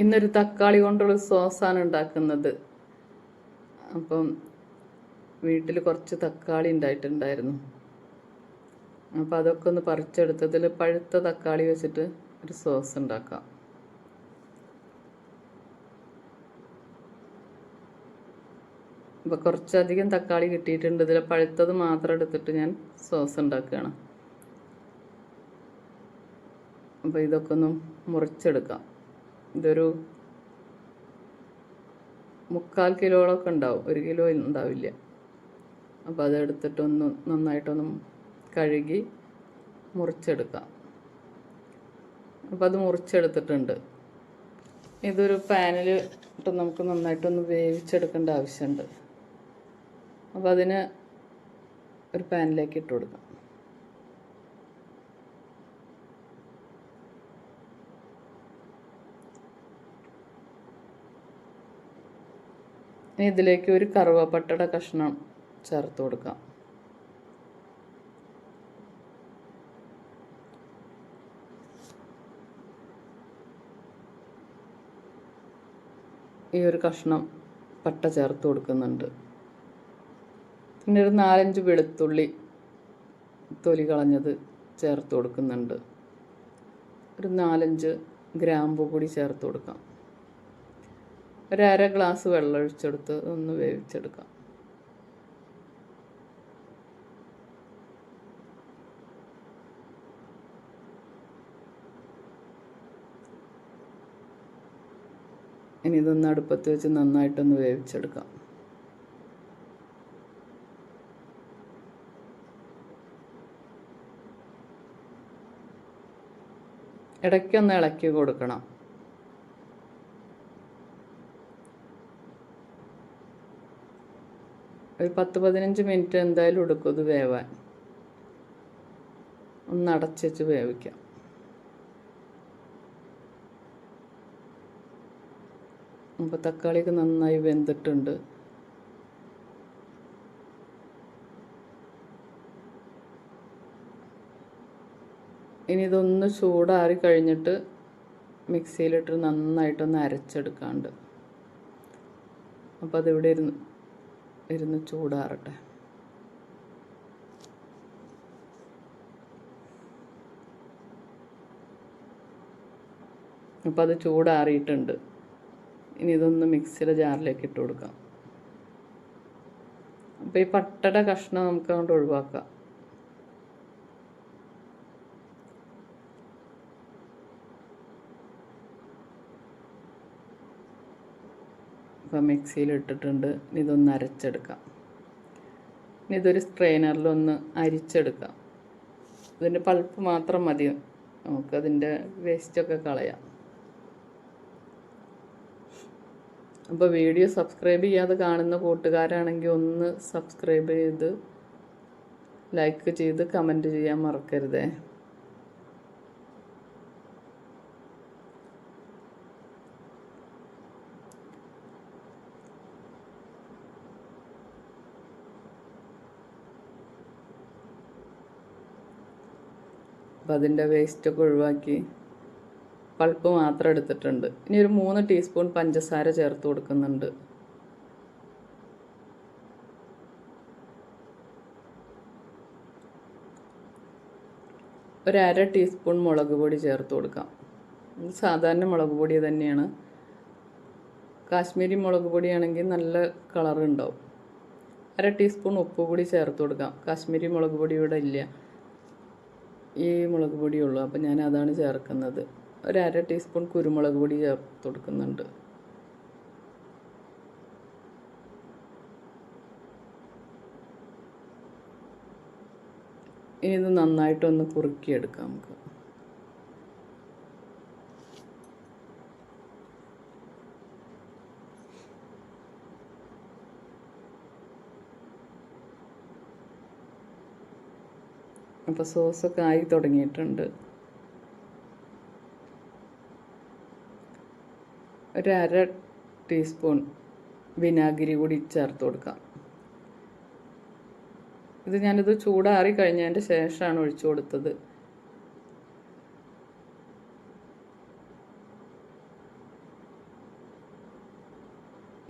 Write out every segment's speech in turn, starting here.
ഇന്നൊരു തക്കാളി കൊണ്ടുള്ള സോസാണ് ഉണ്ടാക്കുന്നത്. അപ്പം വീട്ടിൽ കുറച്ച് തക്കാളി ഉണ്ടായിട്ടുണ്ടായിരുന്നു. അപ്പോൾ അതൊക്കെ ഒന്ന് പറിച്ചെടുത്തതിൽ പഴുത്ത തക്കാളി വെച്ചിട്ട് ഒരു സോസ് ഉണ്ടാക്കാം. അപ്പോൾ കുറച്ചധികം തക്കാളി കിട്ടിയിട്ടുണ്ട്. ഇതിൽ പഴുത്തത് മാത്രം എടുത്തിട്ട് ഞാൻ സോസ് ഉണ്ടാക്കുകയാണ്. അപ്പോൾ ഇതൊക്കെ ഒന്ന് മുറിച്ചെടുക്കാം. ഇതൊരു മുക്കാൽ കിലോളൊക്കെ ഉണ്ടാവും. ഒരു കിലോ ഉണ്ടാവില്ല. അപ്പോൾ അതെടുത്തിട്ടൊന്ന് നന്നായിട്ടൊന്ന് കഴുകി മുറിച്ചെടുക്കാം. അപ്പോൾ അത് മുറിച്ചെടുത്തിട്ടുണ്ട്. ഇതൊരു പാനിൽ ഇട്ട് നമുക്ക് നന്നായിട്ടൊന്ന് വേവിച്ചെടുക്കേണ്ട ആവശ്യമുണ്ട്. അപ്പോൾ അതിന് ഒരു പാനിലേക്ക് ഇട്ട് കൊടുക്കാം. ഇനി ഇതിലേക്ക് ഒരു കറുവപ്പട്ടയുടെ കഷ്ണം ചേർത്ത് കൊടുക്കാം. ഈ ഒരു കഷ്ണം പട്ട ചേർത്ത് കൊടുക്കുന്നുണ്ട്. പിന്നെ ഒരു നാലഞ്ച് വെളുത്തുള്ളി തൊലി കളഞ്ഞത് ചേർത്ത് കൊടുക്കുന്നുണ്ട്. ഒരു നാലഞ്ച് ഗ്രാമ്പു കൂടി ചേർത്ത് കൊടുക്കാം. ഒരു അര ഗ്ലാസ് വെള്ളം ഒഴിച്ചെടുത്ത് ഒന്ന് വേവിച്ചെടുക്കാം. ഇനി ഇതൊന്ന് അടുപ്പത്ത് വെച്ച് നന്നായിട്ടൊന്ന് വേവിച്ചെടുക്കാം. ഇടയ്ക്കൊന്ന് ഇളക്കി കൊടുക്കണം. ഒരു പത്ത് പതിനഞ്ച് മിനിറ്റ് എന്തായാലും എടുക്കും ഇത് വേവാൻ. ഒന്ന് അടച്ചുവെച്ച് വേവിക്കാം. അപ്പോൾ തക്കാളിയൊക്കെ നന്നായി വെന്തിട്ടുണ്ട്. ഇനി ഇതൊന്ന് ചൂടാറി കഴിഞ്ഞിട്ട് മിക്സിയിലിട്ട് നന്നായിട്ടൊന്ന് അരച്ചെടുക്കാണ്ട്. അപ്പോൾ അതിവിടെ ഇരുന്ന് ഇരുന്ന് ചൂടാറട്ടെ. അപ്പോൾ അത് ചൂടാറിയിട്ടുണ്ട്. ഇനി ഇതൊന്ന് മിക്സിയുടെ ജാറിലേക്ക് ഇട്ട് കൊടുക്കാം. അപ്പോൾ ഈ പട്ടയുടെ കഷ്ണം നമുക്ക് അങ്ങോട്ട് ഒഴിവാക്കാം. ഇപ്പം മിക്സിയിൽ ഇട്ടിട്ടുണ്ട്. ഇതൊന്ന് അരച്ചെടുക്കാം. ഇനി ഇതൊരു സ്ട്രെയിനറിലൊന്ന് അരിച്ചെടുക്കാം. ഇതിന്റെ പൾപ്പ് മാത്രം മതി. നമുക്കതിന്റെ വേസ്റ്റൊക്കെ കളയാം. അപ്പോൾ വീഡിയോ സബ്സ്ക്രൈബ് ചെയ്യാതെ കാണുന്ന കൂട്ടുകാരാണെങ്കിൽ ഒന്ന് സബ്സ്ക്രൈബ് ചെയ്ത് ലൈക്ക് ചെയ്ത് കമന്റ് ചെയ്യാൻ മറക്കരുതേ. അപ്പോൾ അതിന്റെ വേസ്റ്റൊക്കെ ഒഴിവാക്കി പൾപ്പ് മാത്രം എടുത്തിട്ടുണ്ട്. ഇനി ഒരു മൂന്ന് ടീസ്പൂൺ പഞ്ചസാര ചേർത്ത് കൊടുക്കുന്നുണ്ട്. ഒരു അര ടീസ്പൂൺ മുളക് പൊടി ചേർത്ത് കൊടുക്കാം. സാധാരണ മുളക് പൊടി തന്നെയാണ്. കാശ്മീരി മുളക് പൊടിയാണെങ്കിൽ നല്ല കളറുണ്ടാവും അര ടീസ്പൂൺ ഉപ്പ് കൂടി ചേർത്ത് കൊടുക്കാം. കാശ്മീരി മുളക് പൊടി ഇവിടെ ഇല്ല. ഈ മുളക് പൊടിയുള്ളൂ. അപ്പോൾ ഞാൻ അതാണ് ചേർക്കുന്നത്. ഒരു അര ടീസ്പൂൺ കുരുമുളക് പൊടി ചേർത്ത് കൊടുക്കുന്നുണ്ട്. ഇനി ഇത് നന്നായിട്ടൊന്ന് കുറുക്കിയെടുക്കാം നമുക്ക്. അപ്പോൾ സോസൊക്കെ ആയി തുടങ്ങിയിട്ടുണ്ട്. ഒരു അര ടീസ്പൂൺ വിനാഗിരി കൂടി ചേർത്ത് കൊടുക്കാം. ഇത് ഞാനിത് ചൂടാറി കഴിഞ്ഞതിന്റെ ശേഷമാണ് ഒഴിച്ചു കൊടുത്തത്.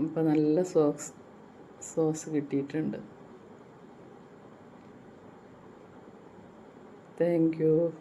അപ്പോൾ നല്ല സോസ് സോസ് കിട്ടിയിട്ടുണ്ട്. Thank you.